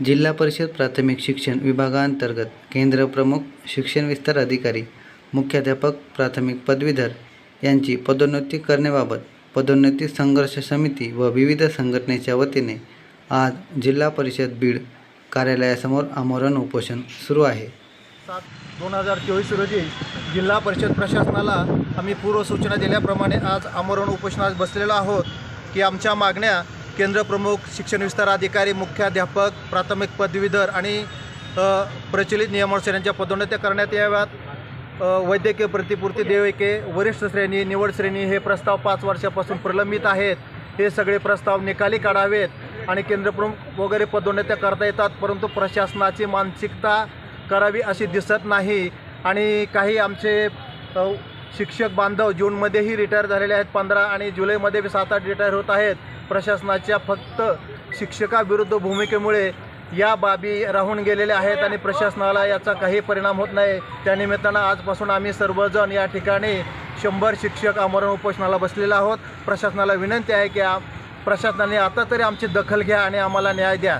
जिल्हा परिषद प्राथमिक शिक्षण विभागांतर्गत केंद्र प्रमुख शिक्षण विस्तार अधिकारी मुख्याध्यापक प्राथमिक पदवीधर यांची पदोन्नती करण्याबाबत पदोन्नती संघर्ष समिती व विविध संघटनेच्या वतीने आज जिल्हा परिषद बीड कार्यालयासमोर आमरण उपोषण सुरू आहे. सात दोन हजार चोवीस रोजी जिल्हा परिषद प्रशासनाला आम्ही पूर्वसूचना दिल्याप्रमाणे आज आमरण उपोषणास बसलेलो आहोत की आमच्या मागण्या केंद्रप्रमुख शिक्षण विस्तार अधिकारी मुख्याध्यापक प्राथमिक पदवीधर आणि प्रचलित नियमानुसार यांच्या पदोन्नत्या करण्यात याव्यात. वैद्यकीय प्रतिपूर्ती देयके वरिष्ठ श्रेणी निवड श्रेणी हे प्रस्ताव पाच वर्षापासून प्रलंबित आहेत. हे सगळे प्रस्ताव निकाली काढावेत आणि केंद्रप्रमुख वगैरे पदोन्नत्या करता येतात परंतु प्रशासनाची मानसिकता करावी अशी दिसत नाही. आणि काही आमचे शिक्षक बांधव जूनमध्येही रिटायर झालेले आहेत. पंधरा आणि जुलैमध्ये बी सात आठ रिटायर होत आहेत. प्रशासनाच्या फक्त शिक्षकाविरुद्ध भूमिकेमुळे या बाबी राहून गेलेल्या आहेत आणि प्रशासनाला याचा काही परिणाम होत नाही. त्यानिमित्तानं आजपासून आम्ही सर्वजण या ठिकाणी शंभर शिक्षक आमरण उपोषणाला बसलेलो आहोत. प्रशासनाला विनंती आहे की प्रशासनाने आता तरी आमची दखल घ्या आणि आम्हाला न्याय द्या.